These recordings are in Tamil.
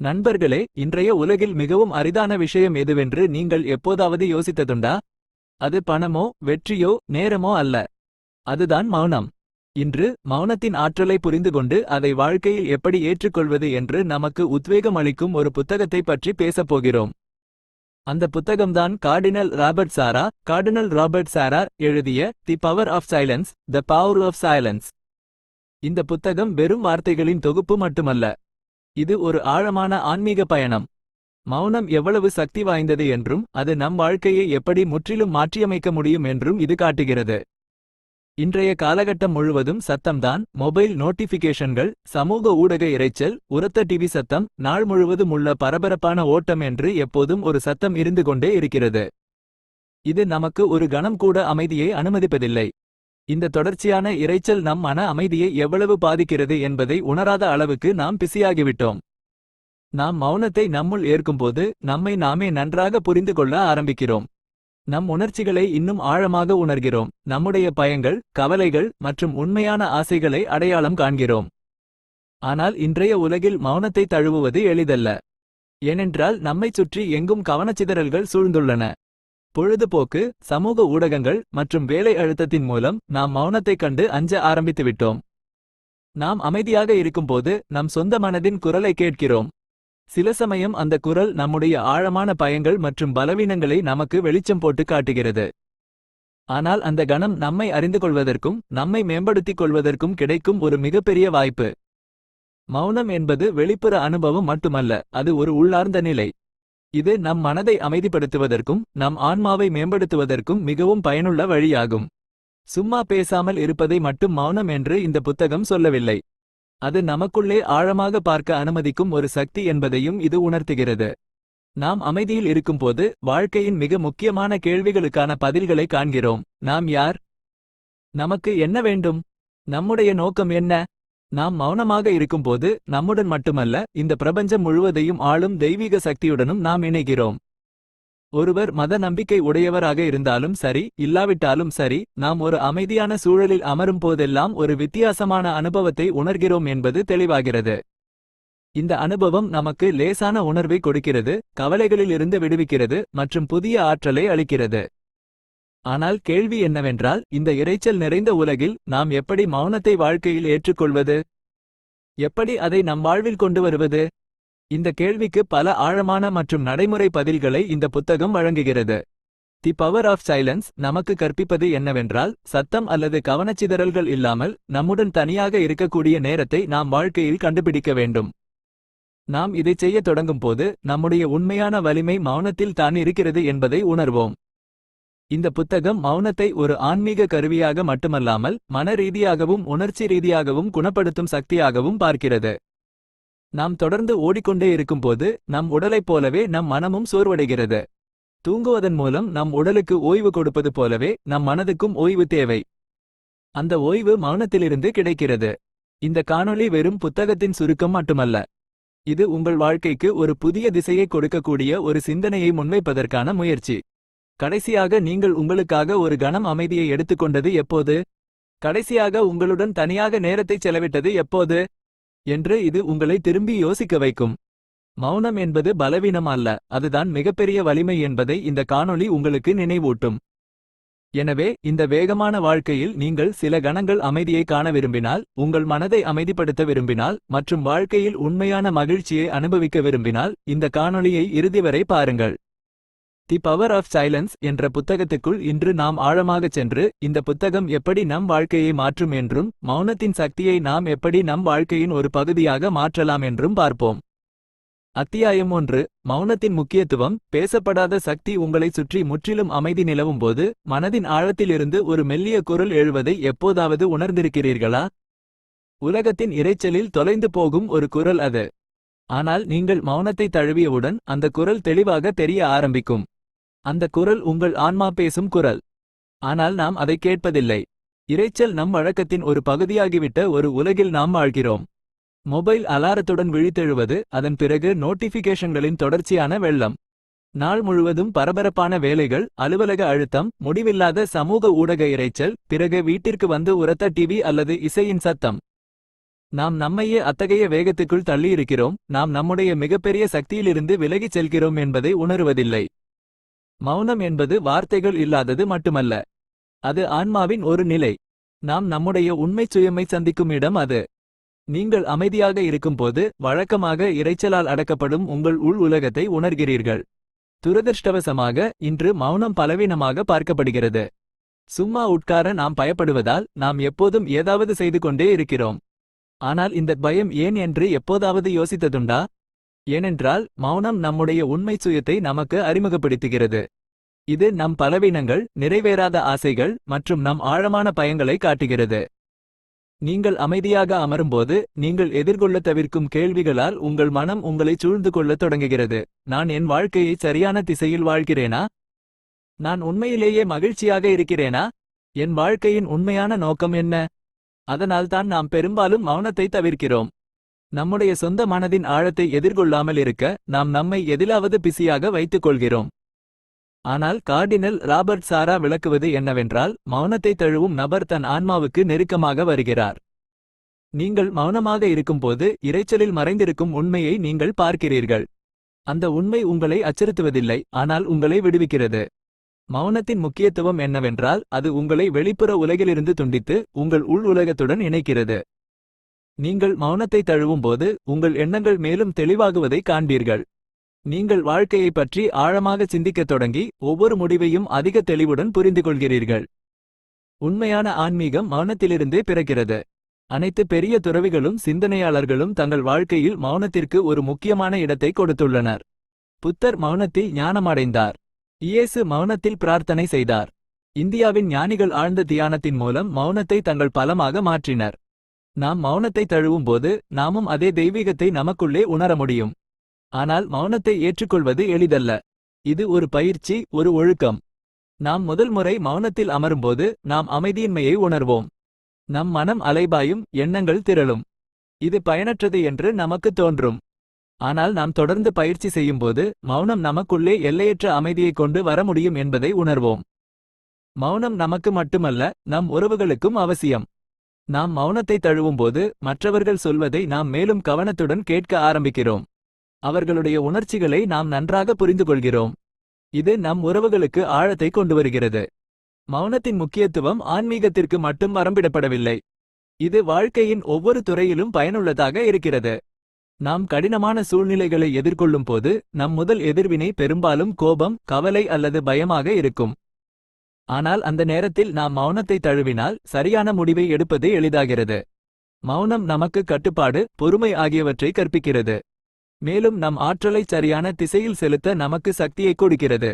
நண்பர்களே இன்றைய உலகில் மிகவும் அரிதான விஷயம் எதுவென்று நீங்கள் எப்போதாவது யோசித்ததுண்டா? அது பணமோ வெற்றியோ நேரமோ அல்ல. அதுதான் மௌனம். இன்று மௌனத்தின் ஆற்றலை புரிந்துகொண்டு அதை வாழ்க்கையில் எப்படி ஏற்றுக்கொள்வது என்று நமக்கு உத்வேகம் அளிக்கும் ஒரு புத்தகத்தை பற்றி பேசப் போகிறோம். அந்த புத்தகம்தான் Cardinal Robert Sarah Cardinal Robert Sarah எழுதிய the power of silence the power of silence இந்த புத்தகம் வெறும் வார்த்தைகளின் தொகுப்பு மட்டுமல்ல இது ஒரு ஆழமான ஆன்மீக பயணம். மௌனம் எவ்வளவு சக்தி வாய்ந்தது என்றும் அது நம் வாழ்க்கையை எப்படி முற்றிலும் மாற்றியமைக்க முடியும் என்றும் இது காட்டுகிறது. இன்றைய காலகட்டம் முழுவதும் சத்தம்தான் மொபைல் நோட்டிபிகேஷன்கள் சமூக ஊடக இரைச்சல் உரத்த டிவி சத்தம் நாள் முழுவதும் உள்ள பரபரப்பான ஓட்டம் என்று எப்போதும் ஒரு சத்தம் இருந்து கொண்டே இருக்கிறது. இது நமக்கு ஒரு கணம் கூட அமைதியை அனுமதிப்பதில்லை. இந்த தொடர்ச்சியான இரைச்சல் நம் மன அமைதியை எவ்வளவு பாதிக்கிறது என்பதை உணராத அளவுக்கு நாம் பிஸியாகிவிட்டோம். நாம் மௌனத்தை நம்முள் ஏற்கும்போது நம்மை நாமே நன்றாக புரிந்து கொள்ள ஆரம்பிக்கிறோம். நம் உணர்ச்சிகளை இன்னும் ஆழமாக உணர்கிறோம். நம்முடைய பயங்கள் கவலைகள் மற்றும் உண்மையான ஆசைகளை அடையாளம் காண்கிறோம். ஆனால் இன்றைய உலகில் மௌனத்தை தழுவுவது எளிதல்ல. ஏனென்றால் நம்மைச் சுற்றி எங்கும் கவனச்சிதறல்கள் சூழ்ந்துள்ளன. பொழுதுபோக்கு சமூக ஊடகங்கள் மற்றும் வேலை அழுத்தத்தின் மூலம் நாம் மௌனத்தைக் கண்டு அஞ்ச ஆரம்பித்துவிட்டோம் நாம் அமைதியாக இருக்கும்போது நம் சொந்த மனதின் குரலை கேட்கிறோம். சில சமயம் அந்த குரல் நம்முடைய ஆழமான பயங்கள் மற்றும் பலவீனங்களை நமக்கு வெளிச்சம் போட்டு காட்டுகிறது. ஆனால் அந்த கணம் நம்மை அறிந்து கொள்வதற்கும் நம்மை மேம்படுத்திக் கொள்வதற்கும் கிடைக்கும் ஒரு மிகப்பெரிய வாய்ப்பு. மௌனம் என்பது வெளிப்புற அனுபவம் மட்டுமல்ல அது ஒரு உள்ளார்ந்த நிலை. இது நம் மனதை அமைதிப்படுத்துவதற்கும் நம் ஆன்மாவை மேம்படுத்துவதற்கும் மிகவும் பயனுள்ள வழியாகும். சும்மா பேசாமல் இருப்பதை மட்டும் மௌனம் என்று இந்த புத்தகம் சொல்லவில்லை. அது நமக்குள்ளே ஆழமாக பார்க்க அனுமதிக்கும் ஒரு சக்தி என்பதையும் இது உணர்த்துகிறது. நாம் அமைதியில் இருக்கும்போது வாழ்க்கையின் மிக முக்கியமான கேள்விகளுக்கான பதில்களை காண்கிறோம். நாம் யார்? நமக்கு என்ன வேண்டும்? நம்முடைய நோக்கம் என்ன? நாம் மௌனமாக இருக்கும்போது நம்முடன் மட்டுமல்ல இந்த பிரபஞ்சம் முழுவதையும் ஆளும் தெய்வீக சக்தியுடனும் நாம் இணைகிறோம். ஒருவர் மத நம்பிக்கை உடையவராக இருந்தாலும் சரி இல்லாவிட்டாலும் சரி நாம் ஒரு அமைதியான சூழலில் அமரும் போதெல்லாம் ஒரு வித்தியாசமான அனுபவத்தை உணர்கிறோம் என்பது தெளிவாகிறது. இந்த அனுபவம் நமக்கு லேசான உணர்வை கொடுக்கிறது கவலைகளிலிருந்து விடுவிக்கிறது மற்றும் புதிய ஆற்றலை அளிக்கிறது. ஆனால் கேள்வி என்னவென்றால் இந்த இரைச்சல் நிறைந்த உலகில் நாம் எப்படி மௌனத்தை வாழ்க்கையில் ஏற்றுக்கொள்வது? எப்படி அதை நம் வாழ்வில் கொண்டு வருவது? இந்த கேள்விக்கு பல ஆழமான மற்றும் நடைமுறை பதில்களை இந்த புத்தகம் வழங்குகிறது. தி பவர் ஆஃப் சைலன்ஸ் நமக்கு கற்பிப்பது என்னவென்றால் சத்தம் அல்லது கவனச்சிதறல்கள் இல்லாமல் நம்முடன் தனியாக இருக்கக்கூடிய நேரத்தை நாம் வாழ்க்கையில் கண்டுபிடிக்க வேண்டும். நாம் இதைச் செய்யத் தொடங்கும்போது நம்முடைய உண்மையான வலிமை மௌனத்தில் தான் இருக்கிறது என்பதை உணர்வோம். இந்த புத்தகம் மௌனத்தை ஒரு ஆன்மீக கருவியாக மட்டுமல்லாமல் மன ரீதியாகவும் உணர்ச்சி ரீதியாகவும் குணப்படுத்தும் சக்தியாகவும் பார்க்கிறது. நாம் தொடர்ந்து ஓடிக்கொண்டே இருக்கும்போது நம் உடலைப் போலவே நம் மனமும் சோர்வடைகிறது. தூங்குவதன் மூலம் நம் உடலுக்கு ஓய்வு கொடுப்பது போலவே நம் மனதுக்கும் ஓய்வு தேவை. அந்த ஓய்வு மௌனத்திலிருந்து கிடைக்கிறது. இந்த காணொளி வெறும் புத்தகத்தின் சுருக்கம் மட்டுமல்ல. இது உங்கள் வாழ்க்கைக்கு ஒரு புதிய திசையை கொடுக்கக்கூடிய ஒரு சிந்தனையை முன்வைப்பதற்கான முயற்சி. கடைசியாக நீங்கள் உங்களுக்காக ஒரு கணம் அமைதியை எடுத்துக்கொண்டது எப்போது? கடைசியாக உங்களுடன் தனியாக நேரத்தை செலவிட்டது எப்போது? என்று இது உங்களை திரும்பி யோசிக்க வைக்கும். மௌனம் என்பது பலவீனம் அல்ல அதுதான் மிகப்பெரிய வலிமை என்பதை இந்த காணொளி உங்களுக்கு நினைவூட்டும். எனவே இந்த வேகமான வாழ்க்கையில் நீங்கள் சில கணங்கள் அமைதியை காண விரும்பினால் உங்கள் மனதை அமைதிப்படுத்த விரும்பினால் மற்றும் வாழ்க்கையில் உண்மையான மகிழ்ச்சியை அனுபவிக்க விரும்பினால் இந்த காணொளியை இறுதி வரை பாருங்கள். தி பவர் ஆஃப் சைலன்ஸ் என்ற புத்தகத்துக்குள் இன்று நாம் ஆழமாகச் சென்று இந்த புத்தகம் எப்படி நம் வாழ்க்கையை மாற்றும் என்றும் மௌனத்தின் சக்தியை நாம் எப்படி நம் வாழ்க்கையின் ஒரு பகுதியாக மாற்றலாம் என்றும் பார்ப்போம். அத்தியாயம் ஒன்று மௌனத்தின் முக்கியத்துவம் பேசப்படாத சக்தி உங்களை சுற்றி முற்றிலும் அமைதி நிலவும்போது மனதின் ஆழத்திலிருந்து ஒரு மெல்லிய குரல் எழுவதை எப்போதாவது உணர்ந்திருக்கிறீர்களா? உலகத்தின் இரைச்சலில் தொலைந்து போகும் ஒரு குரல் அது. ஆனால் நீங்கள் மௌனத்தை தழுவியவுடன் அந்த குரல் தெளிவாக தெரிய ஆரம்பிக்கும். அந்த குரல் உங்கள் ஆன்மா பேசும் குரல். ஆனால் நாம் அதை கேட்பதில்லை. இரைச்சல் நம் வழக்கத்தின் ஒரு பகுதியாகிவிட்ட ஒரு உலகில் நாம் வாழ்கிறோம். மொபைல் அலாரத்துடன் விழித்தெழுவது அதன் பிறகு நோட்டிபிகேஷன்களின் தொடர்ச்சியான வெள்ளம். நாள் முழுவதும் பரபரப்பான வேலைகள் அலுவலக அழுத்தம் முடிவில்லாத சமூக ஊடக இரைச்சல் பிறகு வீட்டிற்கு வந்து உரத்த டிவி அல்லது இசையின் சத்தம். நாம் நம்மையே அத்தகைய வேகத்துக்குள் தள்ளியிருக்கிறோம். நாம் நம்முடைய மிகப்பெரிய சக்தியிலிருந்து விலகிச் செல்கிறோம் என்பதை உணருவதில்லை. மௌனம் என்பது வார்த்தைகள் இல்லாதது மட்டுமல்ல. அது ஆன்மாவின் ஒரு நிலை. நாம் நம்முடைய உண்மைச் சுயமை சந்திக்கும் இடம் அது. நீங்கள் அமைதியாக இருக்கும்போது வழக்கமாக இரைச்சலால் அடக்கப்படும் உங்கள் உள் உலகத்தை உணர்கிறீர்கள். துரதிர்ஷ்டவசமாக இன்று மௌனம் பலவீனமாக பார்க்கப்படுகிறது. சும்மா உட்கார நாம் பயப்படுவதால் நாம் எப்போதும் ஏதாவது செய்து கொண்டே இருக்கிறோம். ஆனால் இந்த பயம் ஏன் என்று எப்போதாவது யோசித்ததுண்டா? ஏனென்றால் மௌனம் நம்முடைய உண்மைச் சுயத்தை நமக்கு அறிமுகப்படுத்துகிறது. இது நம் பலவீனங்கள் நிறைவேறாத ஆசைகள் மற்றும் நம் ஆழமான பயங்களை காட்டுகிறது. நீங்கள் அமைதியாக அமரும்போது நீங்கள் எதிர்கொள்ள தவிர்க்கும் கேள்விகளால் உங்கள் மனம் உங்களை சூழ்ந்து கொள்ளத் தொடங்குகிறது. நான் என் வாழ்க்கையை சரியான திசையில் வாழ்கிறேனா? நான் உண்மையிலேயே மகிழ்ச்சியாக இருக்கிறேனா? என் வாழ்க்கையின் உண்மையான நோக்கம் என்ன? அதனால்தான் நாம் பெரும்பாலும் மௌனத்தை தவிர்க்கிறோம். நம்முடைய சொந்த மனதின் ஆழத்தை எதிர்கொள்ளாமல் இருக்க நாம் நம்மை எதிலாவது பிஸியாக வைத்துக் கொள்கிறோம் ஆனால் கார்டினல் ராபர்ட் சாரா விளக்குவது என்னவென்றால் மௌனத்தை தழுவும் நபர் தன் ஆன்மாவுக்கு நெருக்கமாக வருகிறார். நீங்கள் மௌனமாக இருக்கும்போது இரைச்சலில் மறைந்திருக்கும் உண்மையை நீங்கள் பார்க்கிறீர்கள். அந்த உண்மை உங்களை அச்சுறுத்துவதில்லை ஆனால் உங்களை விடுவிக்கிறது. மௌனத்தின் முக்கியத்துவம் என்னவென்றால் அது உங்களை வெளிப்புற உலகிலிருந்து துண்டித்து உங்கள் உள் உலகத்துடன் இணைக்கிறது. நீங்கள் மௌனத்தை தழுவும்போது உங்கள் எண்ணங்கள் மேலும் தெளிவாகுவதை காண்பீர்கள். நீங்கள் வாழ்க்கையைப் பற்றி ஆழமாக சிந்திக்கத் தொடங்கி ஒவ்வொரு முடிவையும் அதிக தெளிவுடன் புரிந்து கொள்கிறீர்கள் உண்மையான ஆன்மீகம் மௌனத்திலிருந்தே பிறக்கிறது. அனைத்து பெரிய துறவிகளும் சிந்தனையாளர்களும் தங்கள் வாழ்க்கையில் மௌனத்திற்கு ஒரு முக்கியமான இடத்தை கொடுத்துள்ளனர். புத்தர் மௌனத்தில் ஞானமடைந்தார். இயேசு மௌனத்தில் பிரார்த்தனை செய்தார். இந்தியாவின் ஞானிகள் ஆழ்ந்த தியானத்தின் மூலம் மௌனத்தை தங்கள் பலமாக மாற்றினர். நாம் மௌனத்தை தழுவும்போது நாமும் அதே தெய்வீகத்தை நமக்குள்ளே உணர முடியும். ஆனால் மௌனத்தை ஏற்றுக்கொள்வது எளிதல்ல. இது ஒரு பயிற்சி ஒரு ஒழுக்கம். நாம் முதல் முறை மௌனத்தில் அமரும்போது நாம் அமைதியின்மையை உணர்வோம். நம் மனம் அலைபாயும் எண்ணங்கள் திரளும். இது பயனற்றது என்று நமக்கு தோன்றும். ஆனால் நாம் தொடர்ந்து பயிற்சி செய்யும்போது மௌனம் நமக்குள்ளே எல்லையற்ற அமைதியைக் கொண்டு வர முடியும் என்பதை உணர்வோம். மௌனம் நமக்கு மட்டுமல்ல நம் உறவுகளுக்கும் அவசியம். நாம் மௌனத்தை தழுவும்போது மற்றவர்கள் சொல்வதை நாம் மேலும் கவனத்துடன் கேட்க ஆரம்பிக்கிறோம். அவர்களுடைய உணர்ச்சிகளை நாம் நன்றாக புரிந்துகொள்கிறோம். இது நம் உறவுகளுக்கு ஆழத்தை கொண்டு வருகிறது மௌனத்தின் முக்கியத்துவம் ஆன்மீகத்திற்கு மட்டும் வரம்பிடப்படவில்லை. இது வாழ்க்கையின் ஒவ்வொரு துறையிலும் பயனுள்ளதாக இருக்கிறது. நாம் கடினமான சூழ்நிலைகளை எதிர்கொள்ளும் போது நம் முதல் எதிர்வினை பெரும்பாலும் கோபம் கவலை அல்லது பயமாக இருக்கும். ஆனால் அந்த நேரத்தில் நாம் மௌனத்தை தழுவினால் சரியான முடிவை எடுப்பது எளிதாகிறது. மௌனம் நமக்கு கட்டுப்பாடு பொறுமை ஆகியவற்றை கற்பிக்கிறது. மேலும் நம் ஆற்றலை சரியான திசையில் செலுத்த நமக்கு சக்தியை கொடுக்கிறது.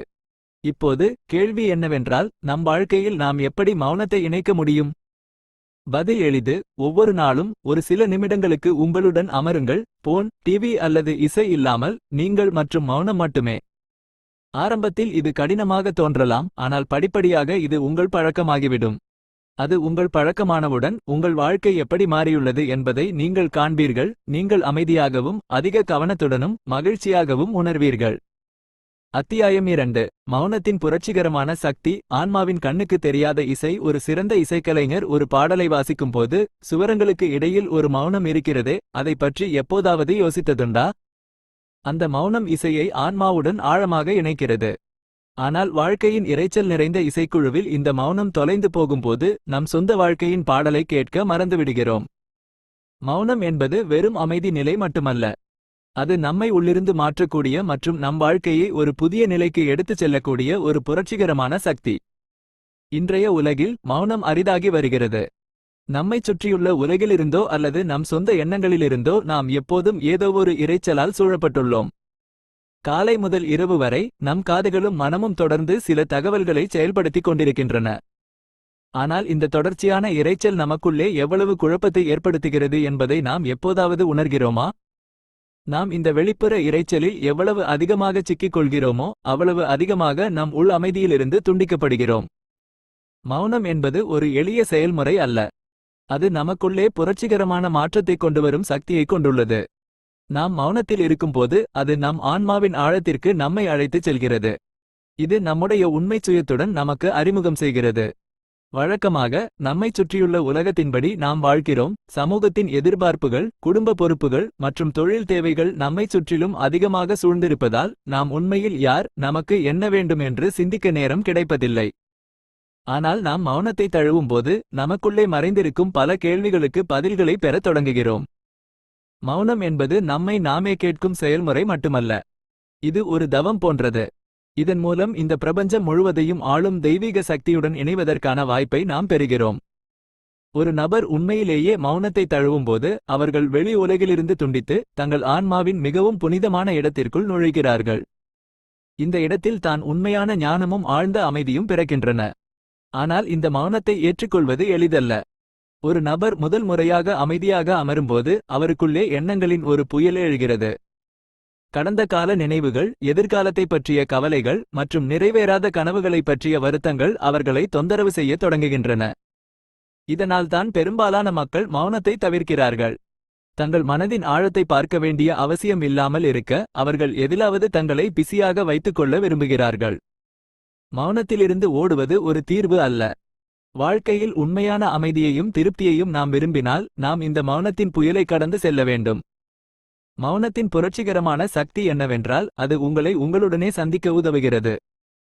இப்போது கேள்வி என்னவென்றால் நம் வாழ்க்கையில் நாம் எப்படி மௌனத்தை இணைக்க முடியும்? பதில் எளிது. ஒவ்வொரு நாளும் ஒரு சில நிமிடங்களுக்கு உங்களுடன் அமருங்கள். போன் டிவி அல்லது இசை இல்லாமல் நீங்கள் மற்றும் மௌனம் மட்டுமே. ஆரம்பத்தில் இது கடினமாக தோன்றலாம் ஆனால் படிப்படியாக இது உங்கள் பழக்கமாகிவிடும். அது உங்கள் பழக்கமானவுடன் உங்கள் வாழ்க்கை எப்படி மாறியுள்ளது என்பதை நீங்கள் காண்பீர்கள் நீங்கள் அமைதியாகவும் அதிக கவனத்துடனும் மகிழ்ச்சியாகவும் உணர்வீர்கள். அத்தியாயம் இரண்டு. மௌனத்தின் புரட்சிகரமான சக்தி ஆன்மாவின் கண்ணுக்கு தெரியாத இசை ஒரு சிறந்த இசைக்கலைஞர் ஒரு பாடலை வாசிக்கும் போது சுவரங்களுக்கு இடையில் ஒரு மௌனம் இருக்கிறதே அதை பற்றி எப்போதாவது யோசித்ததுண்டா? அந்த மௌனம் இசையை ஆன்மாவுடன் ஆழமாக இணைக்கிறது. ஆனால் வாழ்க்கையின் இரைச்சல் நிறைந்த இசைக்குழுவில் இந்த மௌனம் தொலைந்து போகும்போது நம் சொந்த வாழ்க்கையின் பாடலை கேட்க மறந்துவிடுகிறோம். மௌனம் என்பது வெறும் அமைதி நிலை மட்டுமல்ல. அது நம்மை உள்ளிருந்து மாற்றக்கூடிய மற்றும் நம் வாழ்க்கையை ஒரு புதிய நிலைக்கு எடுத்துச் செல்லக்கூடிய ஒரு புரட்சிகரமான சக்தி. இன்றைய உலகில் மௌனம் அரிதாகி வருகிறது. நம்மைச் சுற்றியுள்ள உலகிலிருந்தோ அல்லது நம் சொந்த எண்ணங்களிலிருந்தோ நாம் எப்போதும் ஏதோ ஒரு இரைச்சலால் சூழப்பட்டுள்ளோம். காலை முதல் இரவு வரை நம் காதுகளும் மனமும் தொடர்ந்து சில தகவல்களை செயல்படுத்திக் கொண்டிருக்கின்றன. ஆனால் இந்த தொடர்ச்சியான இரைச்சல் நமக்குள்ளே எவ்வளவு குழப்பத்தை ஏற்படுத்துகிறது என்பதை நாம் எப்போதாவது உணர்கிறோமா? நாம் இந்த வெளிப்புற இரைச்சலில் எவ்வளவு அதிகமாக சிக்கிக் கொள்கிறோமோ அவ்வளவு அதிகமாக நம் உள் அமைதியிலிருந்து துண்டிக்கப்படுகிறோம். மௌனம் என்பது ஒரு எளிய செயல்முறை அல்ல. அது நமக்குள்ளே புரட்சிகரமான மாற்றத்தைக் கொண்டுவரும் சக்தியைக் கொண்டுள்ளது. நாம் மௌனத்தில் இருக்கும்போது அது நம் ஆன்மாவின் ஆழத்திற்கு நம்மை அழைத்துச் செல்கிறது. இது நம்முடைய உண்மைச் சுயத்துடன் நமக்கு அறிமுகம் செய்கிறது. வழக்கமாக நம்மைச் சுற்றியுள்ள உலகத்தின்படி நாம் வாழ்கிறோம். சமூகத்தின் எதிர்பார்ப்புகள் குடும்ப பொறுப்புகள் மற்றும் தொழில் தேவைகள் நம்மைச் சுற்றிலும் அதிகமாக சூழ்ந்திருப்பதால் நாம் உண்மையில் யார் நமக்கு என்ன வேண்டும் என்று சிந்திக்க நேரம் கிடைப்பதில்லை. ஆனால் நாம் மௌனத்தை தழுவும்போது நமக்குள்ளே மறைந்திருக்கும் பல கேள்விகளுக்கு பதில்களை பெறத் தொடங்குகிறோம். மௌனம் என்பது நம்மை நாமே கேட்கும் செயல்முறை மட்டுமல்ல. இது ஒரு தவம் போன்றது. இதன் மூலம் இந்த பிரபஞ்சம் முழுவதையும் ஆளும் தெய்வீக சக்தியுடன் இணைவதற்கான வாய்ப்பை நாம் பெறுகிறோம். ஒரு நபர் உண்மையிலேயே மௌனத்தை தழுவும்போது அவர்கள் வெளி உலகிலிருந்து துண்டித்து தங்கள் ஆன்மாவின் மிகவும் புனிதமான இடத்திற்குள் நுழைகிறார்கள். இந்த இடத்தில் தான் உண்மையான ஞானமும் ஆழ்ந்த அமைதியும் பிறக்கின்றன. ஆனால் இந்த மௌனத்தை ஏற்றுக்கொள்வது எளிதல்ல. ஒரு நபர் முதல் முறையாக அமைதியாக அமரும்போது அவருக்குள்ளே எண்ணங்களின் ஒரு புயல் எழுகிறது. கடந்த கால நினைவுகள் எதிர்காலத்தை பற்றிய கவலைகள் மற்றும் நிறைவேறாத கனவுகளைப் பற்றிய வருத்தங்கள் அவர்களை தொந்தரவு செய்யத் தொடங்குகின்றன. இதனால்தான் பெரும்பாலான மக்கள் மௌனத்தை தவிர்க்கிறார்கள். தங்கள் மனதின் ஆழத்தை பார்க்க வேண்டிய அவசியம் இல்லாமல் இருக்க அவர்கள் எதிலாவது தங்களை பிஸியாக வைத்துக்கொள்ள விரும்புகிறார்கள். மௌனத்திலிருந்து ஓடுவது ஒரு தீர்வு அல்ல. வாழ்க்கையில் உண்மையான அமைதியையும் திருப்தியையும் நாம் விரும்பினால் நாம் இந்த மௌனத்தின் புயலை கடந்து செல்ல வேண்டும். மௌனத்தின் புரட்சிகரமான சக்தி என்னவென்றால் அது உங்களை உங்களுடனே சந்திக்க உதவுகிறது.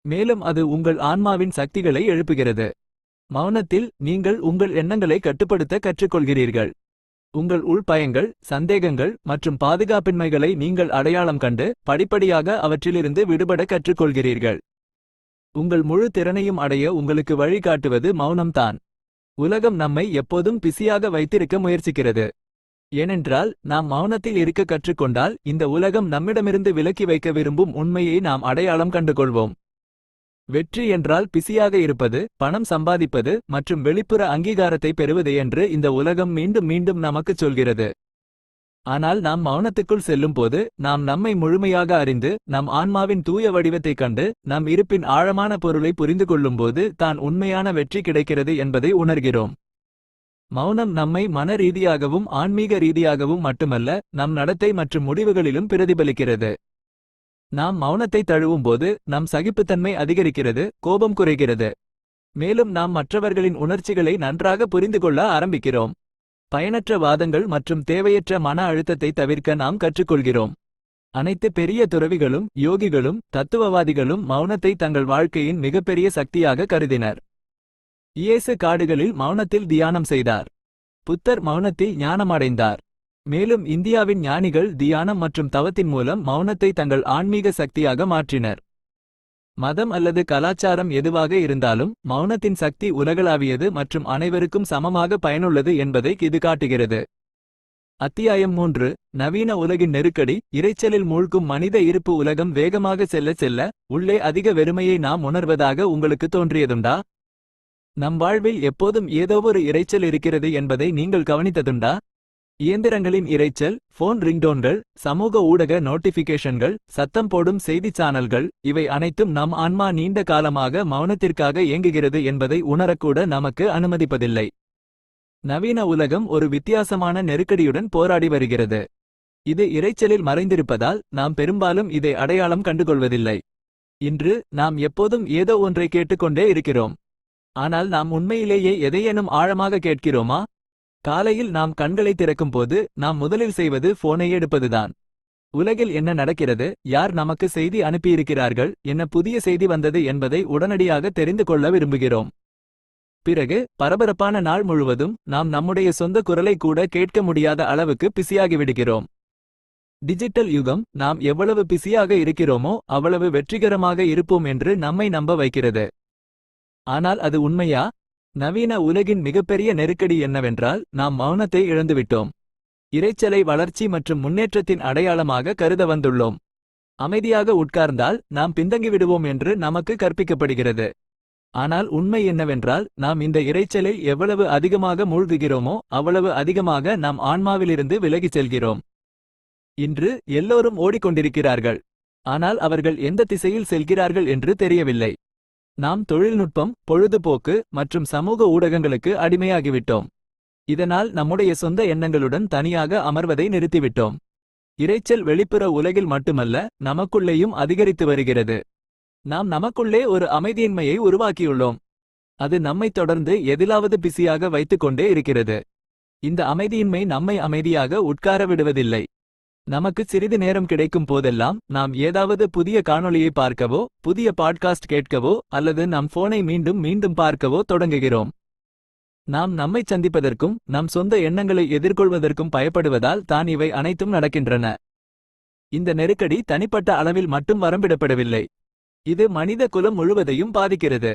மேலும் அது உங்கள் ஆன்மாவின் சக்திகளை எழுப்புகிறது. மௌனத்தில் நீங்கள் உங்கள் எண்ணங்களை கட்டுப்படுத்த கற்றுக்கொள்கிறீர்கள். உங்கள் உள்பயங்கள் சந்தேகங்கள் மற்றும் பாதுகாப்பின்மைகளை நீங்கள் அடையாளம் கண்டு படிப்படியாக அவற்றிலிருந்து விடுபட கற்றுக்கொள்கிறீர்கள். உங்கள் முழு திறனையும் அடைய உங்களுக்கு வழிகாட்டுவது மௌனம்தான். உலகம் நம்மை எப்போதும் பிஸியாக வைத்திருக்க முயற்சிக்கிறது. ஏனென்றால் நாம் மௌனத்தில் இருக்க கற்றுக்கொண்டால் இந்த உலகம் நம்மிடமிருந்து விலக்கி வைக்க விரும்பும் உண்மையை நாம் அடையாளம் கண்டுகொள்வோம். வெற்றி என்றால் பிஸியாக இருப்பது பணம் சம்பாதிப்பது மற்றும் வெளிப்புற அங்கீகாரத்தை பெறுவது என்று இந்த உலகம் மீண்டும் மீண்டும் நமக்குச் சொல்கிறது. ஆனால் நாம் மௌனத்துக்குள் செல்லும்போது நாம் நம்மை முழுமையாக அறிந்து நம் ஆன்மாவின் தூய வடிவத்தைக் கண்டு நம் இருப்பின் ஆழமான பொருளை புரிந்து கொள்ளும்போது தான் உண்மையான வெற்றி கிடைக்கிறது என்பதை உணர்கிறோம். மௌனம் நம்மை மன ரீதியாகவும் ஆன்மீக ரீதியாகவும் மட்டுமல்ல நம் நடத்தை மற்றும் முடிவுகளிலும் பிரதிபலிக்கிறது. நாம் மௌனத்தை தழுவும்போது நம் சகிப்புத்தன்மை அதிகரிக்கிறது கோபம் குறைகிறது. மேலும் நாம் மற்றவர்களின் உணர்ச்சிகளை நன்றாக புரிந்து கொள்ள ஆரம்பிக்கிறோம். பயனற்ற வாதங்கள் மற்றும் தேவையற்ற மன அழுத்தத்தை தவிர்க்க நாம் கற்றுக்கொள்கிறோம். அனைத்து பெரிய துறவிகளும் யோகிகளும் தத்துவவாதிகளும் மௌனத்தை தங்கள் வாழ்க்கையின் மிகப்பெரிய சக்தியாக கருதினர். இயேசு காடுகளில் மௌனத்தில் தியானம் செய்தார். புத்தர் மௌனத்தில் ஞானமடைந்தார். மேலும் இந்தியாவின் ஞானிகள் தியானம் மற்றும் தவத்தின் மூலம் மௌனத்தை தங்கள் ஆன்மீக சக்தியாக மாற்றினர். மதம் அல்லது கலாச்சாரம் எதுவாக இருந்தாலும் மௌனத்தின் சக்தி உலகளாவியது மற்றும் அனைவருக்கும் சமமாக பயனுள்ளது என்பதை இது காட்டுகிறது. அத்தியாயம் மூன்று நவீன உலகின் நெருக்கடி இரைச்சலில் மூழ்கும் மனித இருப்பு உலகம் வேகமாக செல்ல செல்ல உள்ளே அதிக வெறுமையை நாம் உணர்வதாக உங்களுக்கு தோன்றியதுண்டா? நம் வாழ்வில் எப்போதும் ஏதோ ஒரு இரைச்சல் இருக்கிறது என்பதை நீங்கள் கவனித்ததுண்டா? இயந்திரங்களின் இரைச்சல் போன் ரிங்டோன்கள் சமூக ஊடக நோட்டிபிகேஷன்கள் சத்தம் போடும் செய்தி சேனல்கள் இவை அனைத்தும் நம் ஆன்மா நீண்ட காலமாக மௌனத்திற்காக இயங்குகிறது என்பதை உணரக்கூட நமக்கு அனுமதிப்பதில்லை. நவீன உலகம் ஒரு வித்தியாசமான நெருக்கடியுடன் போராடி வருகிறது. இது இரைச்சலில் மறைந்திருப்பதால் நாம் பெரும்பாலும் இதை அடையாளம் கண்டுகொள்வதில்லை. இன்று நாம் எப்போதும் ஏதோ ஒன்றை கேட்டுக்கொண்டே இருக்கிறோம். ஆனால் நாம் உண்மையிலேயே எதையேனும் ஆழமாக கேட்கிறோமா? காலையில் நாம் கண்களை திறக்கும்போது நாம் முதலில் செய்வது போனை எடுப்பதுதான். உலகில் என்ன நடக்கிறது? யார் நமக்கு செய்தி அனுப்பியிருக்கிறார்கள்? என்ன புதிய செய்தி வந்தது என்பதை உடனடியாக தெரிந்து கொள்ள விரும்புகிறோம். பிறகு பரபரப்பான நாள் முழுவதும் நாம் நம்முடைய சொந்த குரலை கூட கேட்க முடியாத அளவுக்கு பிஸியாகிவிடுகிறோம் டிஜிட்டல் யுகம் நாம் எவ்வளவு பிஸியாக இருக்கிறோமோ அவ்வளவு வெற்றிகரமாக இருப்போம் என்று நம்மை நம்ப வைக்கிறது. ஆனால் அது உண்மையா? நவீன உலகின் மிகப்பெரிய நெருக்கடி என்னவென்றால் நாம் மௌனத்தை இழந்துவிட்டோம். இரைச்சலை வளர்ச்சி மற்றும் முன்னேற்றத்தின் அடையாளமாக கருத வந்துள்ளோம். அமைதியாக உட்கார்ந்தால் நாம் பின்தங்கிவிடுவோம் என்று நமக்கு கற்பிக்கப்படுகிறது. ஆனால் உண்மை என்னவென்றால் நாம் இந்த இறைச்சலில் எவ்வளவு அதிகமாக மூழ்குகிறோமோ அவ்வளவு அதிகமாக நாம் ஆன்மாவிலிருந்து விலகிச் செல்கிறோம். இன்று எல்லோரும் ஓடிக்கொண்டிருக்கிறார்கள். ஆனால் அவர்கள் எந்த திசையில் செல்கிறார்கள் என்று தெரியவில்லை. நாம் தொழில்நுட்பம் பொழுதுபோக்கு மற்றும் சமூக ஊடகங்களுக்கு அடிமையாகிவிட்டோம். இதனால் நம்முடைய சொந்த எண்ணங்களுடன் தனியாக அமர்வதை நிறுத்திவிட்டோம். இரைச்சல் வெளிப்புற உலகில் மட்டுமல்ல நமக்குள்ளேயும் அதிகரித்து வருகிறது. நாம் நமக்குள்ளே ஒரு அமைதியின்மையை உருவாக்கியுள்ளோம். அது நம்மை தொடர்ந்து எதிலாவது பிஸியாக வைத்துக்கொண்டே இருக்கிறது. இந்த அமைதியின்மை நம்மை அமைதியாக உட்கார விடுவதில்லை. நமக்கு சிறிது நேரம் கிடைக்கும் போதெல்லாம் நாம் ஏதாவது புதிய காணொளியை பார்க்கவோ புதிய பாட்காஸ்ட் கேட்கவோ அல்லது நம் போனை மீண்டும் மீண்டும் பார்க்கவோ தொடங்குகிறோம். நாம் நம்மை சந்திப்பதற்கும் நம் சொந்த எண்ணங்களை எதிர்கொள்வதற்கும் பயப்படுவதால் தான் இவை அனைத்தும் நடக்கின்றன. இந்த நெருக்கடி தனிப்பட்ட அளவில் மட்டும் வரம்பிடப்படவில்லை. இது மனித குலம் முழுவதையும் பாதிக்கிறது.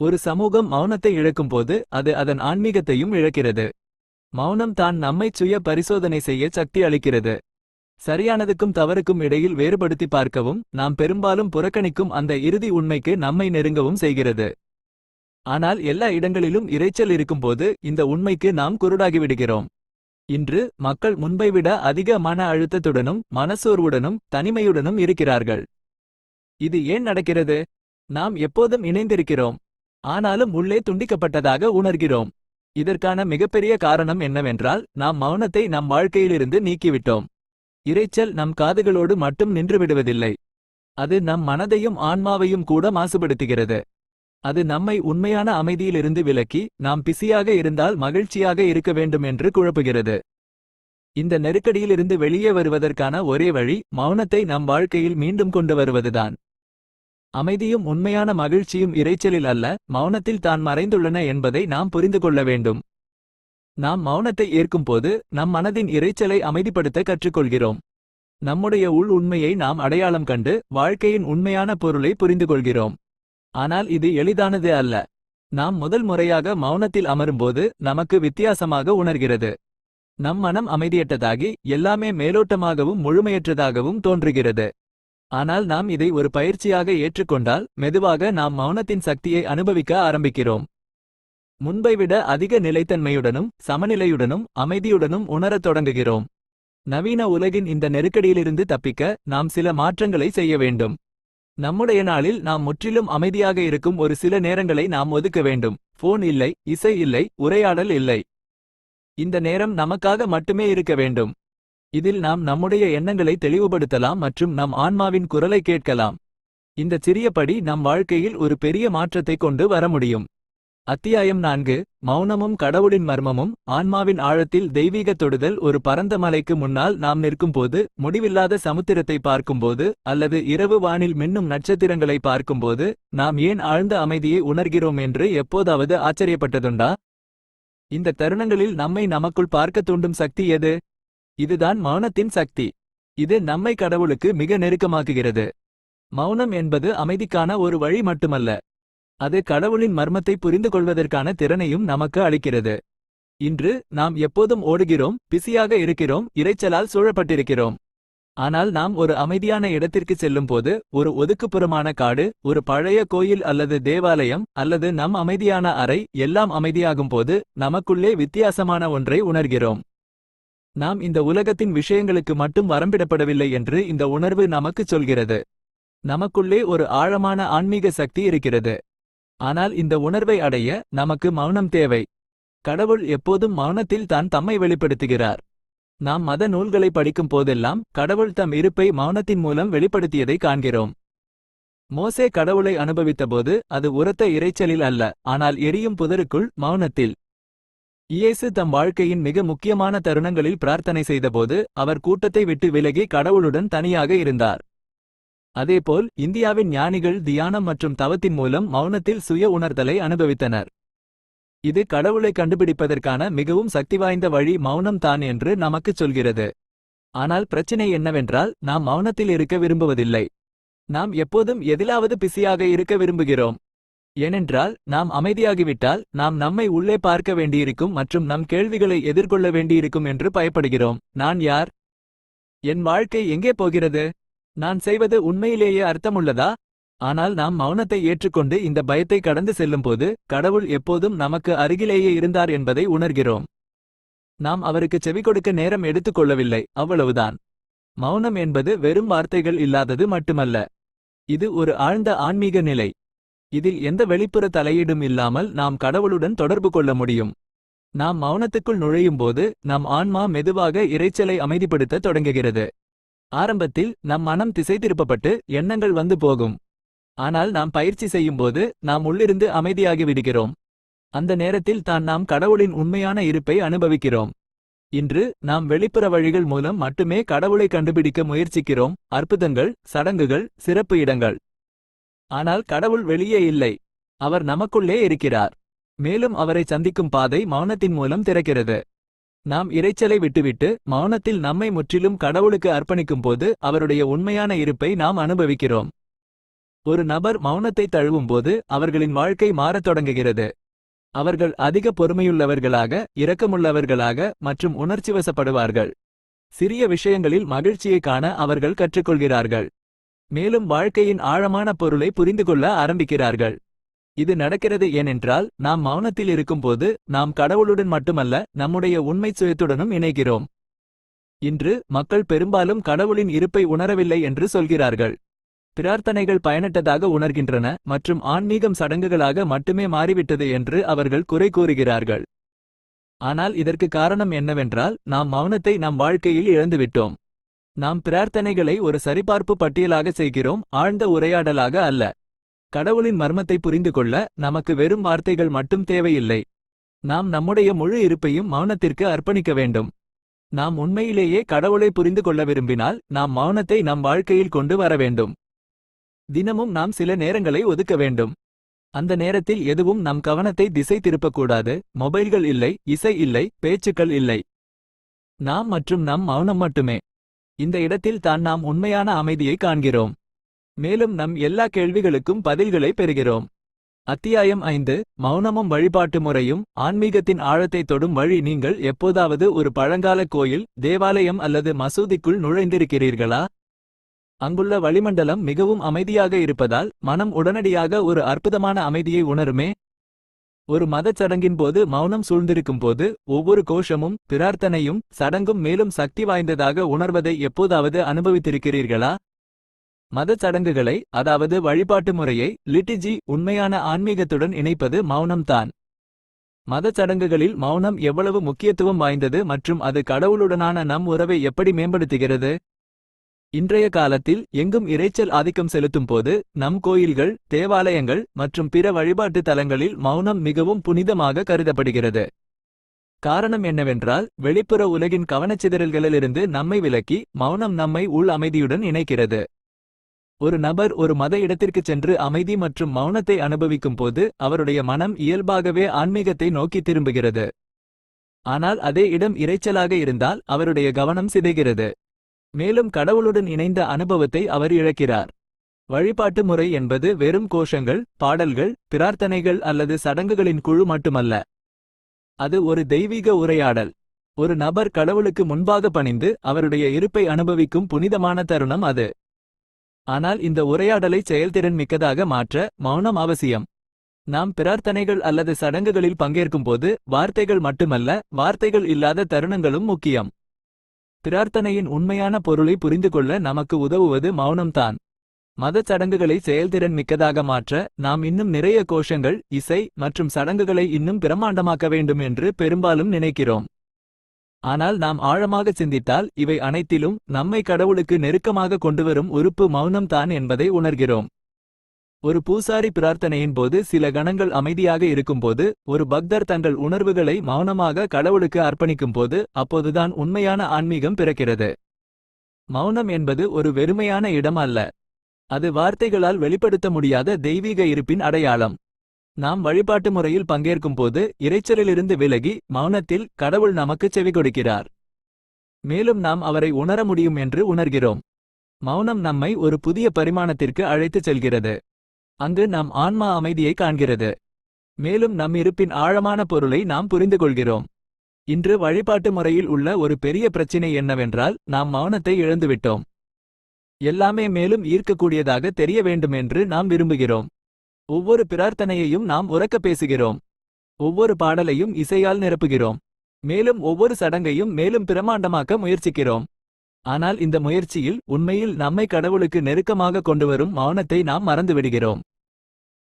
ஒரு சமூகம் மௌனத்தை இழக்கும்போது அது அதன் ஆன்மீகத்தையும் இழக்கிறது. மௌனம் தான் நம்மை சுய பரிசோதனை செய்ய சக்தி அளிக்கிறது. சரியானதுக்கும் தவறுக்கும் இடையில் வேறுபடுத்தி பார்க்கவும் நாம் பெரும்பாலும் புறக்கணிக்கும் அந்த இறுதி உண்மைக்கு நம்மை நெருங்கவும் செய்கிறது. ஆனால் எல்லா இடங்களிலும் இரைச்சல் இருக்கும்போது இந்த உண்மைக்கு நாம் குருடாகிவிடுகிறோம். இன்று மக்கள் முன்பை விட அதிக மன அழுத்தத்துடனும் மனசோர்வுடனும் தனிமையுடனும் இருக்கிறார்கள். இது ஏன் நடக்கிறது? நாம் எப்போதும் இணைந்திருக்கிறோம். ஆனாலும் உள்ளே துண்டிக்கப்பட்டதாக உணர்கிறோம். இதற்கான மிகப்பெரிய காரணம் என்னவென்றால் நாம் மௌனத்தை நம் வாழ்க்கையிலிருந்து நீக்கிவிட்டோம். இரைச்சல் நம் காதுகளோடு மட்டும் நின்றுவிடுவதில்லை. அது நம் மனதையும் ஆன்மாவையும் கூட மாசுபடுத்துகிறது. அது நம்மை உண்மையான அமைதியிலிருந்து விலக்கி நாம் பிஸியாக இருந்தால் மகிழ்ச்சியாக இருக்க வேண்டும் என்று குழப்புகிறது. இந்த நெருக்கடியிலிருந்து வெளியே வருவதற்கான ஒரே வழி மௌனத்தை நம் வாழ்க்கையில் மீண்டும் கொண்டு வருவதுதான். அமைதியும் உண்மையான மகிழ்ச்சியும் இரைச்சலில் அல்ல மௌனத்தில் தான் மறைந்துள்ளன என்பதை நாம் புரிந்து கொள்ள வேண்டும். நாம் மௌனத்தை ஏற்கும்போது நம் மனதின் இரைச்சலை அமைதிப்படுத்த கற்றுக்கொள்கிறோம். நம்முடைய உள் உண்மையை நாம் அடையாளம் கண்டு வாழ்க்கையின் உண்மையான பொருளை புரிந்து கொள்கிறோம் ஆனால் இது எளிதானது அல்ல. நாம் முதல் முறையாக மௌனத்தில் அமரும்போது நமக்கு வித்தியாசமாக உணர்கிறது. நம் மனம் அமைதியற்றதாகி எல்லாமே மேலோட்டமாகவும் முழுமையற்றதாகவும் தோன்றுகிறது. ஆனால் நாம் இதை ஒரு பயிற்சியாக ஏற்றுக்கொண்டால் மெதுவாக நாம் மௌனத்தின் சக்தியை அனுபவிக்க ஆரம்பிக்கிறோம். முன்பை விட அதிக நிலைத்தன்மையுடனும் சமநிலையுடனும் அமைதியுடனும் உணரத் தொடங்குகிறோம். நவீன உலகின் இந்த நெருக்கடியிலிருந்து தப்பிக்க நாம் சில மாற்றங்களை செய்ய வேண்டும். நம்முடைய நாளில் நாம் முற்றிலும் அமைதியாக இருக்கும் ஒரு சில நேரங்களை நாம் ஒதுக்க வேண்டும். போன் இல்லை இசை இல்லை உரையாடல் இல்லை. இந்த நேரம் நமக்காக மட்டுமே இருக்க வேண்டும். இதில் நாம் நம்முடைய எண்ணங்களை தெளிவுபடுத்தலாம் மற்றும் நம் ஆன்மாவின் குரலை கேட்கலாம். இந்த சிறிய படி நம் வாழ்க்கையில் ஒரு பெரிய மாற்றத்தை கொண்டு வர முடியும். அத்தியாயம் நான்கு மௌனமும் கடவுளின் மர்மமும் ஆன்மாவின் ஆழத்தில் தெய்வீக தொடுதல் ஒரு பரந்த மலைக்கு முன்னால் நாம் நிற்கும்போது முடிவில்லாத சமுத்திரத்தை பார்க்கும்போது அல்லது இரவு வானில் மின்னும் நட்சத்திரங்களை பார்க்கும்போது நாம் ஏன் ஆழ்ந்த அமைதியை உணர்கிறோம் என்று எப்போதாவது ஆச்சரியப்பட்டதுண்டா? இந்த தருணங்களில் நம்மை நமக்குள் பார்க்க தூண்டும் சக்தி எது? இதுதான் மௌனத்தின் சக்தி. இது நம்மை கடவுளுக்கு மிக நெருக்கமாக்குகிறது. மௌனம் என்பது அமைதிக்கான ஒரு வழி மட்டுமல்ல. அது கடவுளின் மர்மத்தை புரிந்து கொள்வதற்கான திறனையும் நமக்கு அளிக்கிறது. இன்று நாம் எப்போதும் ஓடுகிறோம் பிஸியாக இருக்கிறோம் இரைச்சலால் சூழப்பட்டிருக்கிறோம். ஆனால் நாம் ஒரு அமைதியான இடத்திற்கு செல்லும்போது ஒரு ஒதுக்குப்புறமான காடு ஒரு பழைய கோயில் அல்லது தேவாலயம் அல்லது நம் அமைதியான அறை எல்லாம் அமைதியாகும்போது நமக்குள்ளே வித்தியாசமான ஒன்றை உணர்கிறோம். நாம் இந்த உலகத்தின் விஷயங்களுக்கு மட்டும் வரம்பிடப்படவில்லை என்று இந்த உணர்வு நமக்குச் சொல்கிறது. நமக்குள்ளே ஒரு ஆழமான ஆன்மீக சக்தி இருக்கிறது. ஆனால் இந்த உணர்வை அடைய நமக்கு மௌனம் தேவை. கடவுள் எப்போதும் மௌனத்தில் தான் தம்மை வெளிப்படுத்துகிறார். நாம் மத நூல்களை படிக்கும் போதெல்லாம் கடவுள் தம் இருப்பை மௌனத்தின் மூலம் வெளிப்படுத்தியதை காண்கிறோம். மோசே கடவுளை அனுபவித்தபோது அது உரத்த இரைச்சலில் அல்ல ஆனால் எரியும் புதருக்குள் மௌனத்தில். இயேசு தம் வாழ்க்கையின் மிக முக்கியமான தருணங்களில் பிரார்த்தனை செய்தபோது அவர் கூட்டத்தை விட்டு விலகி கடவுளுடன் தனியாக இருந்தார். அதேபோல் இந்தியாவின் ஞானிகள் தியானம் மற்றும் தவத்தின் மூலம் மௌனத்தில் சுய உணர்தலை அனுபவித்தனர். இது கடவுளை கண்டுபிடிப்பதற்கான மிகவும் சக்தி வாய்ந்த வழி மௌனம் தான் என்று நமக்குச் சொல்கிறது. ஆனால் பிரச்சினை என்னவென்றால் நாம் மௌனத்தில் இருக்க விரும்புவதில்லை. நாம் எப்போதும் எதிலாவது பிஸியாக இருக்க விரும்புகிறோம். ஏனென்றால் நாம் அமைதியாகிவிட்டால் நாம் நம்மை உள்ளே பார்க்க வேண்டியிருக்கும் மற்றும் நம் கேள்விகளை எதிர்கொள்ள வேண்டியிருக்கும் என்று பயப்படுகிறோம். நான் யார்? என் வாழ்க்கை எங்கே போகிறது? நான் செய்வது உண்மையிலேயே அர்த்தமுள்ளதா? ஆனால் நாம் மௌனத்தை ஏற்றுக்கொண்டு இந்த பயத்தை கடந்து செல்லும்போது கடவுள் எப்போதும் நமக்கு அருகிலேயே இருந்தார் என்பதை உணர்கிறோம். நாம் அவருக்கு செவி கொடுக்க நேரம் எடுத்துக்கொள்ளவில்லை அவ்வளவுதான். மௌனம் என்பது வெறும் வார்த்தைகள் இல்லாதது மட்டுமல்ல. இது ஒரு ஆழ்ந்த ஆன்மீக நிலை. இதில் எந்த வெளிப்புற தலையீடும் இல்லாமல் நாம் கடவுளுடன் தொடர்பு கொள்ள முடியும். நாம் மௌனத்துக்குள் நுழையும்போது நம் ஆன்மா மெதுவாக இரைச்சலை அமைதிப்படுத்த தொடங்குகிறது. ஆரம்பத்தில் நம் மனம் திசை திருப்பப்பட்டு எண்ணங்கள் வந்து போகும். ஆனால் நாம் பயிற்சி செய்யும்போது நாம் உள்ளிருந்து அமைதியாகி விடுகிறோம். அந்த நேரத்தில் தான் நாம் கடவுளின் உண்மையான இருப்பை அனுபவிக்கிறோம். இன்று நாம் வெளிப்புற வழிகள் மூலம் மட்டுமே கடவுளை கண்டுபிடிக்க முயற்சிக்கிறோம். அற்புதங்கள் சடங்குகள் சிறப்பு இடங்கள். ஆனால் கடவுள் வெளியே இல்லை. அவர் நமக்குள்ளே இருக்கிறார். மேலும் அவரை சந்திக்கும் பாதை மௌனத்தின் மூலம் திறக்கிறது. நாம் இரைச்சலை விட்டுவிட்டு மௌனத்தில் நம்மை முற்றிலும் கடவுளுக்கு அர்ப்பணிக்கும் போது அவருடைய உண்மையான இருப்பை நாம் அனுபவிக்கிறோம். ஒரு நபர் மௌனத்தை தழுவும்போது அவர்களின் வாழ்க்கை மாறத் தொடங்குகிறது. அவர்கள் அதிக பொறுமையுள்ளவர்களாக இரக்கமுள்ளவர்களாக மற்றும் உணர்ச்சிவசப்படுவார்கள். சிறிய விஷயங்களில் மகிழ்ச்சியை காண அவர்கள் கற்றுக்கொள்கிறார்கள். மேலும் வாழ்க்கையின் ஆழமான பொருளை புரிந்து கொள்ள ஆரம்பிக்கிறார்கள். இது நடக்கிறது ஏனென்றால் நாம் மௌனத்தில் இருக்கும்போது நாம் கடவுளுடன் மட்டுமல்ல நம்முடைய உண்மை சுயத்துடனும் இணைகிறோம். இன்று மக்கள் பெரும்பாலும் கடவுளின் இருப்பை உணரவில்லை என்று சொல்கிறார்கள். பிரார்த்தனைகள் பயனற்றதாக உணர்கின்றன மற்றும் ஆன்மீகம் சடங்குகளாக மட்டுமே மாறிவிட்டது என்று அவர்கள் குறை கூறுகிறார்கள். ஆனால் இதற்கு காரணம் என்னவென்றால் நாம் மௌனத்தை நம் வாழ்க்கையில் இழந்துவிட்டோம். நாம் பிரார்த்தனைகளை ஒரு சரிபார்ப்பு பட்டியலாக செய்கிறோம் ஆழ்ந்த உரையாடலாக அல்ல. கடவுளின் மர்மத்தை புரிந்து கொள்ள நமக்கு வெறும் வார்த்தைகள் மட்டும் தேவையில்லை. நாம் நம்முடைய முழு இருப்பையும் மௌனத்திற்கு அர்ப்பணிக்க வேண்டும். நாம் உண்மையிலேயே கடவுளை புரிந்து கொள்ள விரும்பினால் நாம் மௌனத்தை நம் வாழ்க்கையில் கொண்டு வர வேண்டும். தினமும் நாம் சில நேரங்களை ஒதுக்க வேண்டும். அந்த நேரத்தில் எதுவும் நம் கவனத்தை திசை திருப்பக்கூடாது. மொபைல்கள் இல்லை இசை இல்லை பேச்சுக்கள் இல்லை. நாம் மற்றும் நம் மௌனம் மட்டுமே. இந்த இடத்தில் தான் நாம் உண்மையான அமைதியை காண்கிறோம். மேலும் நம் எல்லா கேள்விகளுக்கும் பதில்களை பெறுகிறோம். அத்தியாயம் ஐந்து மௌனமும் வழிபாட்டு முறையும் ஆன்மீகத்தின் ஆழத்தை தொடும் வழி. நீங்கள் எப்போதாவது ஒரு பழங்கால கோயில் தேவாலயம் அல்லது மசூதிக்குள் நுழைந்திருக்கிறீர்களா? அங்குள்ள வளிமண்டலம் மிகவும் அமைதியாக இருப்பதால் மனம் உடனடியாக ஒரு அற்புதமான அமைதியை உணருமே. ஒரு மதச் சடங்கின் போது மௌனம் சூழ்ந்திருக்கும் போது ஒவ்வொரு கோஷமும் பிரார்த்தனையும் சடங்கும் மேலும் சக்தி வாய்ந்ததாக உணர்வதை எப்போதாவது அனுபவித்திருக்கிறீர்களா? மதச் சடங்குகளை அதாவது வழிபாட்டு முறையை லிட்டிஜி உண்மையான ஆன்மீகத்துடன் இணைப்பது மௌனம்தான். மதச் சடங்குகளில் மௌனம் எவ்வளவு முக்கியத்துவம் வாய்ந்தது மற்றும் அது கடவுளுடனான நம் உறவை எப்படி மேம்படுத்துகிறது? இன்றைய காலத்தில் எங்கும் இரைச்சல் ஆதிக்கம் செலுத்தும் போது நம் கோயில்கள் தேவாலயங்கள் மற்றும் பிற வழிபாட்டு தலங்களில் மௌனம் மிகவும் புனிதமாக கருதப்படுகிறது. காரணம் என்னவென்றால் வெளிப்புற உலகின் கவனச்சிதறல்களிலிருந்து நம்மை விலக்கி மௌனம் நம்மை உள் அமைதியுடன் இணைக்கிறது. ஒரு நபர் ஒரு மத இடத்திற்கு சென்று அமைதி மற்றும் மௌனத்தை அனுபவிக்கும் போது அவருடைய மனம் இயல்பாகவே ஆன்மீகத்தை நோக்கி திரும்புகிறது. ஆனால் அதே இடம் இரைச்சலாக இருந்தால் அவருடைய கவனம் சிதைகிறது. மேலும் கடவுளுடன் இணைந்த அனுபவத்தை அவர் இழக்கிறார். வழிபாட்டு முறை என்பது வெறும் கோஷங்கள் பாடல்கள் பிரார்த்தனைகள் அல்லது சடங்குகளின் குழு மட்டுமல்ல. அது ஒரு தெய்வீக உரையாடல். ஒரு நபர் கடவுளுக்கு முன்பாக பணிந்து அவருடைய இருப்பை அனுபவிக்கும் புனிதமான தருணம் அது. ஆனால் இந்த உரையாடலை செயல்திறன் மிக்கதாக மாற்ற மௌனம் அவசியம். நாம் பிரார்த்தனைகள் அல்லது சடங்குகளில் பங்கேற்கும்போது வார்த்தைகள் மட்டுமல்ல வார்த்தைகள் இல்லாத தருணங்களும் முக்கியம். பிரார்த்தனையின் உண்மையான பொருளை புரிந்து கொள்ள நமக்கு உதவுவது மௌனம்தான். மதச் சடங்குகளை செயல்திறன் மிக்கதாக மாற்ற நாம் இன்னும் நிறைய கோஷங்கள் இசை மற்றும் சடங்குகளை இன்னும் பிரம்மாண்டமாக்க வேண்டும் என்று பெரும்பாலும் நினைக்கிறோம். ஆனால் நாம் ஆழமாக சிந்தித்தால் இவை அனைத்திலும் நம்மை கடவுளுக்கு நெருக்கமாக கொண்டுவரும் உறுப்பு மௌனம்தான் என்பதை உணர்கிறோம். ஒரு பூசாரி பிரார்த்தனையின் போது சில கணங்கள் அமைதியாக இருக்கும்போது ஒரு பக்தர் தங்கள் உணர்வுகளை மௌனமாக கடவுளுக்கு அர்ப்பணிக்கும் போது அப்போதுதான் உண்மையான ஆன்மீகம் பிறக்கிறது. மௌனம் என்பது ஒரு வெறுமையான இடம் அல்ல. அது வார்த்தைகளால் வெளிப்படுத்த முடியாத தெய்வீக இருப்பின் அடையாளம். நாம் வழிபாட்டு முறையில் பங்கேற்கும் போது இரைச்சலிலிருந்து விலகி மௌனத்தில் கடவுள் நமக்கு செவி கொடுக்கிறார். மேலும் நாம் அவரை உணர முடியும் என்று உணர்கிறோம். மௌனம் நம்மை ஒரு புதிய பரிமாணத்திற்கு அழைத்துச் செல்கிறது. அங்கு நாம் ஆன்மா அமைதியை காண்கிறது. மேலும் நம் இருப்பின் ஆழமான பொருளை நாம் புரிந்து கொள்கிறோம் இன்று வழிபாட்டு முறையில் உள்ள ஒரு பெரிய பிரச்சினை என்னவென்றால் நாம் மௌனத்தை இழந்துவிட்டோம். எல்லாமே மேலும் ஈர்க்கக்கூடியதாக தெரிய வேண்டுமென்று நாம் விரும்புகிறோம். ஒவ்வொரு பிரார்த்தனையையும் நாம் உறக்க பேசுகிறோம். ஒவ்வொரு பாடலையும் இசையால் நிரப்புகிறோம். மேலும் ஒவ்வொரு சடங்கையும் மேலும் பிரமாண்டமாக்க முயற்சிக்கிறோம். ஆனால் இந்த முயற்சியில் உண்மையில் நம்மை கடவுளுக்கு நெருக்கமாக கொண்டுவரும் மௌனத்தை நாம் மறந்துவிடுகிறோம்.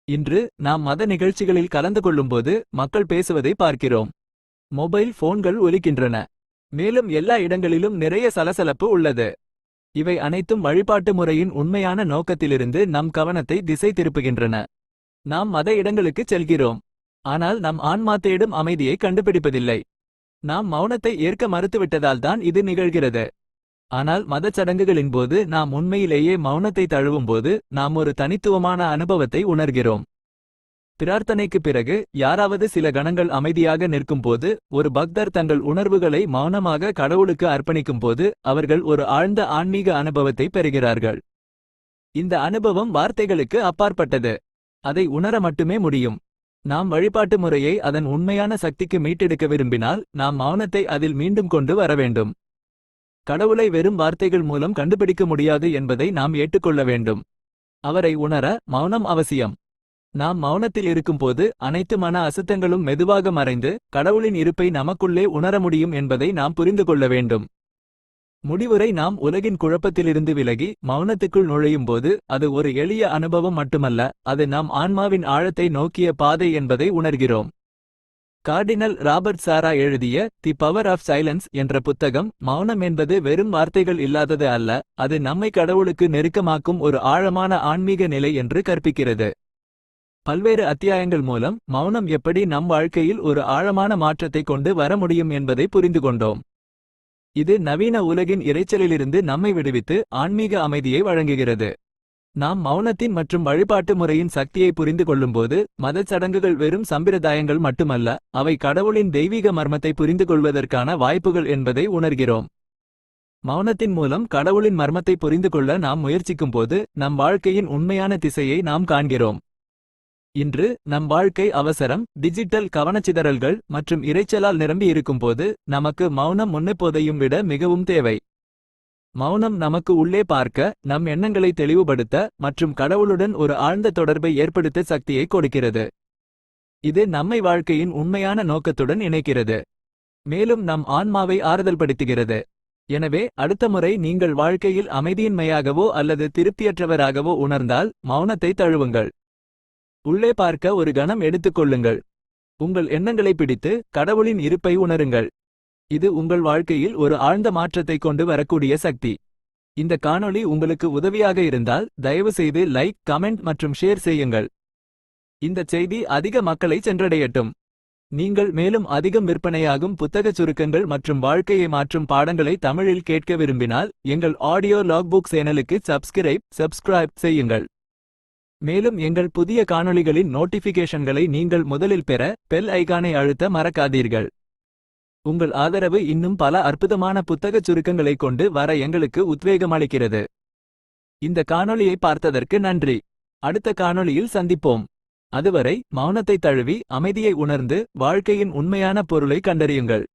இன்று நாம் மத நிகழ்ச்சிகளில் கலந்து கொள்ளும்போது மக்கள் பேசுவதை பார்க்கிறோம். மொபைல் போன்கள் ஒலிக்கின்றன. மேலும் எல்லா இடங்களிலும் நிறைய சலசலப்பு உள்ளது. இவை அனைத்தும் வழிபாட்டு முறையின் உண்மையான நோக்கத்திலிருந்து நம் கவனத்தை திசை திருப்புகின்றன. நாம் மத இடங்களுக்குச் செல்கிறோம். ஆனால் நம் ஆன்மா தேடும் அமைதியை கண்டுபிடிப்பதில்லை. நாம் மௌனத்தை ஏற்க மறுத்துவிட்டதால் தான் இது நிகழ்கிறது. ஆனால் மதச் சடங்குகளின் போது நாம் உண்மையிலேயே மௌனத்தை தழுவும்போது நாம் ஒரு தனித்துவமான அனுபவத்தை உணர்கிறோம். பிரார்த்தனைக்குப் பிறகு யாராவது சில கணங்கள் அமைதியாக நிற்கும்போது ஒரு பக்தர் தங்கள் உணர்வுகளை மௌனமாக கடவுளுக்கு அர்ப்பணிக்கும்போது அவர்கள் ஒரு ஆழ்ந்த ஆன்மீக அனுபவத்தை பெறுகிறார்கள். இந்த அனுபவம் வார்த்தைகளுக்கு அப்பாற்பட்டது. அதை உணர மட்டுமே முடியும். நாம் வழிபாட்டு முறையை அதன் உண்மையான சக்திக்கு மீட்டெடுக்க விரும்பினால் நாம் மௌனத்தை அதில் மீண்டும் கொண்டு வர வேண்டும். கடவுளை வெறும் வார்த்தைகள் மூலம் கண்டுபிடிக்க முடியாது என்பதை நாம் ஏற்றுக்கொள்ள வேண்டும். அவரை உணர மௌனம் அவசியம். நாம் மௌனத்தில் இருக்கும்போது அனைத்து மன அசுத்தங்களும் மெதுவாக மறைந்து கடவுளின் இருப்பை நமக்குள்ளே உணர முடியும் என்பதை நாம் புரிந்து கொள்ள வேண்டும். முடிவுரை நாம் உலகின் குழப்பத்திலிருந்து விலகி மௌனத்துக்குள் நுழையும்போது அது ஒரு எளிய அனுபவம் மட்டுமல்ல அது நாம் ஆன்மாவின் ஆழத்தை நோக்கிய பாதை என்பதை உணர்கிறோம். கார்டினல் ராபர்ட் சாரா எழுதிய தி பவர் ஆஃப் சைலன்ஸ் என்ற புத்தகம் மௌனம் என்பது வெறும் வார்த்தைகள் இல்லாதது அல்ல அது நம்மை கடவுளுக்கு நெருக்கமாக்கும் ஒரு ஆழமான ஆன்மீக நிலை என்று கற்பிக்கிறது. பல்வேறு அத்தியாயங்கள் மூலம் மௌனம் எப்படி நம் வாழ்க்கையில் ஒரு ஆழமான மாற்றத்தை கொண்டு வர முடியும் என்பதை புரிந்து கொண்டோம். இது நவீன உலகின் இரைச்சலிலிருந்து நம்மை விடுவித்து ஆன்மீக அமைதியை வழங்குகிறது. நாம் மௌனத்தின் மற்றும் வழிபாட்டு முறையின் சக்தியை புரிந்து கொள்ளும்போது மதச் சடங்குகள் வெறும் சம்பிரதாயங்கள் மட்டுமல்ல அவை கடவுளின் தெய்வீக மர்மத்தை புரிந்து கொள்வதற்கான வாய்ப்புகள் என்பதை உணர்கிறோம். மௌனத்தின் மூலம் கடவுளின் மர்மத்தை புரிந்து கொள்ள நாம் முயற்சிக்கும்போது நம் வாழ்க்கையின் உண்மையான திசையை நாம் காண்கிறோம். இன்று நம் வாழ்க்கை அவசரம் டிஜிட்டல் கவனச்சிதறல்கள் மற்றும் இரைச்சலால் நிரம்பி இருக்கும்போது நமக்கு மௌனம் முன்னெப்போதையும் விட மிகவும் தேவை. மௌனம் நமக்கு உள்ளே பார்க்க நம் எண்ணங்களை தெளிவுபடுத்த மற்றும் கடவுளுடன் ஒரு ஆழ்ந்த தொடர்பை ஏற்படுத்த சக்தியை கொடுக்கிறது. இது நம்மை வாழ்க்கையின் உண்மையான நோக்கத்துடன் இணைக்கிறது. மேலும் நம் ஆன்மாவை ஆறுதல்படுத்துகிறது. எனவே அடுத்த முறை நீங்கள் வாழ்க்கையில் அமைதியின்மையாகவோ அல்லது திருப்தியற்றவராகவோ உணர்ந்தால் மௌனத்தை தழுவுங்கள். உள்ளே பார்க்க ஒரு கணம் எடுத்துக்கொள்ளுங்கள் உங்கள் எண்ணங்களை பிடித்து கடவுளின் இருப்பை உணருங்கள். இது உங்கள் வாழ்க்கையில் ஒரு ஆழ்ந்த மாற்றத்தை கொண்டு வரக்கூடிய சக்தி. இந்த காணொளி உங்களுக்கு உதவியாக இருந்தால் தயவுசெய்து லைக் கமெண்ட் மற்றும் ஷேர் செய்யுங்கள். இந்த செய்தி அதிக மக்களை சென்றடையட்டும். நீங்கள் மேலும் அதிகம் விற்பனையாகும் புத்தகச் சுருக்கங்கள் மற்றும் வாழ்க்கையை மாற்றும் பாடங்களை தமிழில் கேட்க விரும்பினால் எங்கள் ஆடியோ லாக்புக் சேனலுக்கு சப்ஸ்கிரைப் சப்ஸ்கிரைப் செய்யுங்கள். மேலும் எங்கள் புதிய காணொளிகளின் நோட்டிபிகேஷன்களை நீங்கள் முதலில் பெற பெல் ஐகானை அழுத்த மறக்காதீர்கள். உங்கள் ஆதரவு இன்னும் பல அற்புதமான புத்தகச் சுருக்கங்களை கொண்டு வர எங்களுக்கு உத்வேகம் அளிக்கிறது. இந்த காணொளியை பார்த்ததற்கு நன்றி. அடுத்த காணொளியில் சந்திப்போம். அதுவரை மௌனத்தை தழுவி அமைதியை உணர்ந்து வாழ்க்கையின் உண்மையான பொருளை கண்டறியுங்கள்.